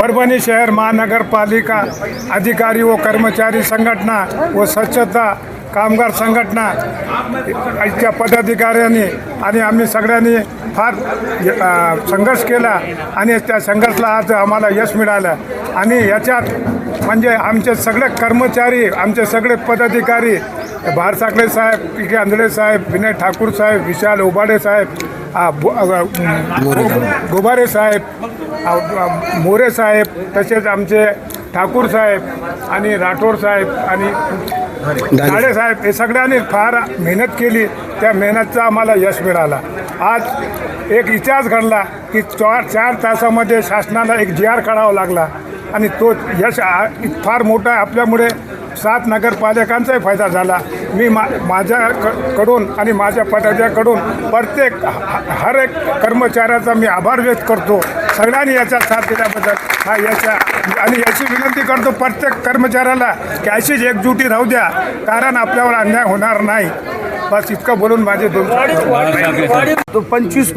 परभणी शहर महानगरपालिका अधिकारी व कर्मचारी संघटना व स्वच्छता कामगार संघटना इतक्या पदाधिकाऱ्यांनी आणि आम्ही सगळ्यांनी फार संघर्ष केला आणि त्या संघर्षाला आज आम्हाला यश मिळालं. आणि याच्यात म्हणजे आमचे सगळे कर्मचारी आमचे सगळे पदाधिकारी साखळे साहेब पी के आंधळे साहेब विनय ठाकूर साहेब विशाल उबाडे साहेब गोबारे साहेब मोरे साहेब तसेच आमचे ठाकूर साहेब आणि राठोड साहेब आणि साडे साहेब हे सगळ्यांनी फार मेहनत केली. त्या मेहनतचा आम्हाला यश मिळाला. आज एक इतिहास घडला की चार चार तासामध्ये शासनाला एक जी आर काढावा लागला आणि तो यश फार मोठा आहे. आपल्यामुळे सात नगरपालिकांचाही फायदा झाला. मी मा माझ्याकडून कडून आणि माझ्या पदाच्याकडून प्रत्येक हर एक कर्मचाऱ्याचा मी आभार व्यक्त करतो. सगळ्यांनी याचा साथ दिल्याबद्दल हा याच्या आणि याची विनंती करतो प्रत्येक कर्मचाऱ्याला की अशीच एकजुटी राहू द्या कारण आपल्यावर अन्याय होणार नाही. बस इतकं बोलून माझे दोन तो पंचवीस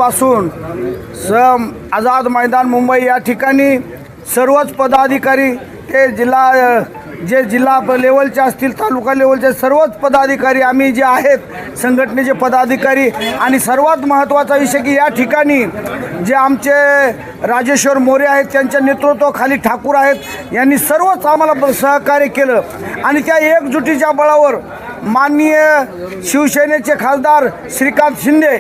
सम आझाद मैदान मुंबई या ठिकाणी सर्वच पदाधिकारी ते जिल्हा जे जिल्हा लेवलचे असतील तालुका लेवलचे सर्वच पदाधिकारी आम्ही जे आहेत संघटनेचे पदाधिकारी आणि सर्वात महत्त्वाचा विषय की या ठिकाणी जे आमचे राजेश्वर मोरे आहेत त्यांच्या नेतृत्वाखाली ठाकूर आहेत यांनी सर्वच आम्हाला सहकार्य केलं. आणि त्या एकजुटीच्या बळावर माननीय शिवसेनेचे खासदार श्रीकांत शिंदे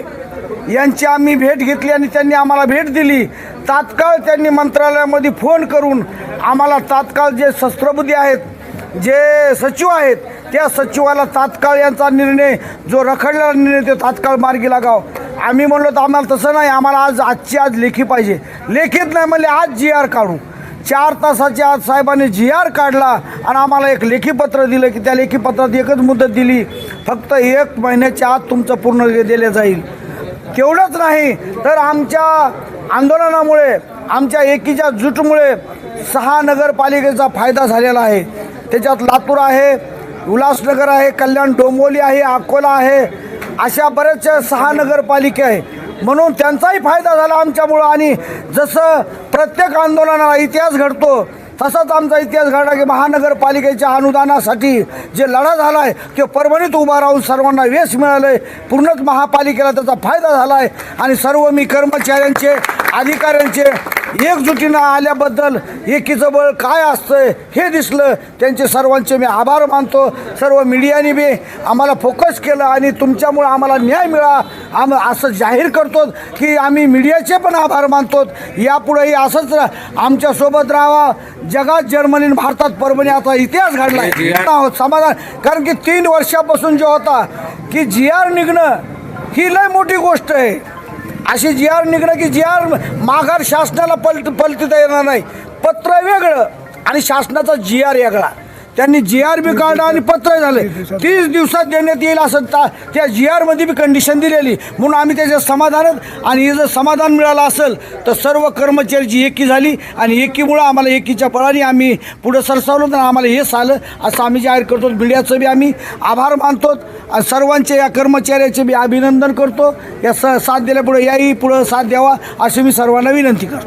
यांची आम्ही भेट घेतली आणि त्यांनी आम्हाला भेट दिली. तात्काळ त्यांनी मंत्रालयामध्ये फोन करून आम्हाला तात्काळ जे शस्त्रबुद्धी आहेत जे सचिव आहेत त्या सचिवाला तात्काळ यांचा निर्णय जो रखडलेला निर्णय तो तात्काळ मार्गी लागाव. आम्ही म्हणलो तर आम्हाला तसं नाही आम्हाला आज आजची आज लेखी पाहिजे. लेखीत नाही म्हणले आज जी आर काढू. चार तासाच्या आज साहेबांनी जी आर काढला आणि आम्हाला एक लेखीपत्र दिलं की त्या लेखीपत्रात एकच मुदत दिली. फक्त एक महिन्याच्या आत तुमचं पूर्ण दिलं जाईल. तेवढंच नाही तर आमच्या आंदोलनामुळे आमच्या एकीच्या जुटमुळे सहा नगरपालिकेचा फायदा झालेला आहे. त्याच्यात लातूर आहे उल्हासनगर आहे कल्याण डोंबोली आहे अकोला आहे अशा बऱ्याचशा सहा नगरपालिका आहे. म्हणून त्यांचाही फायदा झाला आमच्यामुळं आणि जसं प्रत्येक आंदोलनाला इतिहास घडतो तसाच आमचा इतिहास घडला की महानगरपालिकेच्या अनुदानासाठी जे लढा झाला आहे ते परभणीत उभा राहून सर्वांना यश मिळालं आहे पूर्णच महापालिकेला त्याचा फायदा झाला आहे आणि सर्व मी कर्मचाऱ्यांचे अधिकाऱ्यांचे एकजुटीनं आल्याबद्दल एकीचं बळ काय असतं हे दिसलं. त्यांचे सर्वांचे मी आभार मानतो. सर्व मीडियाने बी आम्हाला फोकस केलं आणि तुमच्यामुळं आम्हाला न्याय मिळा. आम असं जाहीर करतो की आम्ही मीडियाचे पण आभार मानतो. यापुढेही असंच आमच्यासोबत राहावा जगात जर्मनी आणि भारतात परभणी आता इतिहास घडला आहे समाधान. कारण की तीन वर्षापासून जो होता की जी आर निघणं ही लय मोठी गोष्ट आहे. अशी जी आर निघणं की जी आर माघार शासनाला पलट पलटिता येणार नाही. पत्र वेगळं आणि शासनाचा जी आर वेगळा. त्यांनी जी आर बी काढलं आणि पत्र झालं. तीस दिवसात देण्यात येईल असं ता त्या जी आरमध्ये बी कंडिशन दिलेली. म्हणून आम्ही त्याच्या समाधानात आणि हे जर समाधान मिळालं असेल तर सर्व कर्मचाऱ्याची एकी झाली आणि एकीमुळं आम्हाला एकीच्या बळाने आम्ही पुढं सरसावलो तर आम्हाला हेच आलं असं आम्ही जाहीर करतो मीडियाचं बी आम्ही आभार मानतो. आणि सर्वांचे या कर्मचाऱ्याचे बी अभिनंदन करतो. या स साथ दिल्यापुढे याही पुढं साथ द्यावा अशी मी सर्वांना विनंती करतो.